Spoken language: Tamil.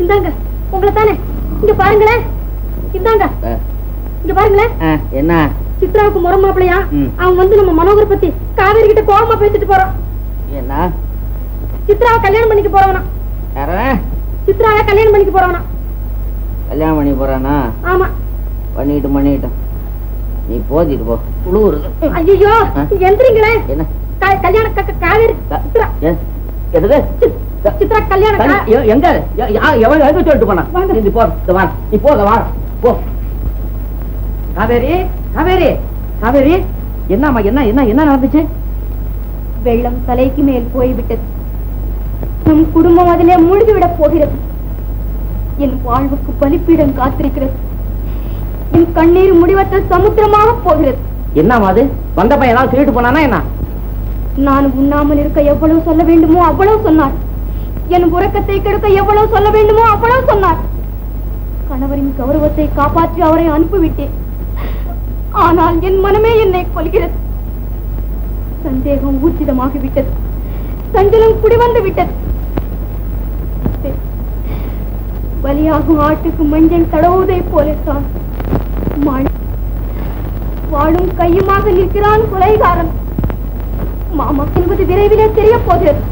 இந்தாங்க உங்களை தானே? இங்க பாருங்களேன் இந்தாங்க. இங்க பாருங்களேன் என்ன? சித்ராவுக்கு முறை மாப்பிளையா. அவன் வந்து நம்ம மனோகர் பத்தி காவேரி கிட்ட கோவமா பேசிட்டு போறான். என்ன? சித்ராவை கல்யாணம் பண்ணிக்க போறவனா? சித்ராவை கல்யாணம் பண்ணிக்க போறவனா? கல்யாணம் பண்ணி போறானா? ஆமா. பண்ணிட்டு பண்ணிட்டு நீ போதிட்டு போ. குழுவுறது ஐயோ ஆ? எந்திரிங்களே. என்ன? கல்யாண காவேரி க- சித்ரா கல்யாணம் எங்க? எவன் எங்க சொல்லிட்டு போனா. நீ போ இந்த வா. நீ போ இந்த வா. போ. காவேரி காவேரி காவேரி. என்னம்மா என்ன என்ன என்ன நடந்துச்சு? வெள்ளம் தலைக்கு மேல் போய்விட்டது. நம் குடும்பம் அதிலே மூழ்கிவிடப் போகிறது. என் வாழ்வுக்கு பலிப்பீடம் காத்திருக்கிறது. என் கண்ணீர் முடிவற்ற சமுத்திரமாக போகிறது. என்னம்மா அது? வந்த பையன் ஏதாவது சொல்லிட்டு போனானா என்ன? நான் உண்ணாமல் இருக்க எவ்வளவு சொல்ல வேண்டுமோ அவ்வளவு சொன்னார். என் உறக்கத்தை கெடுக்க எவ்வளவு சொல்ல வேண்டுமோ அவ்வளவு சொன்னார். கணவரின் கௌரவத்தை காப்பாற்றி அவரை அனுப்பிவிட்டேன். ஆனால் என் மனமே என்னை கொள்கிறது சந்தேகம் ஊர்ஜிதமாகிவிட்டது. சஞ்சலம் குடிவந்து விட்டது பலியாகும் ஆட்டுக்கு மஞ்சள் தடவுவதை போலத்தான் வாழும் கையுமாக நிற்கிறான் கொலைகாரன். மாமா என்பது விரைவிலே தெரிய போகிறது.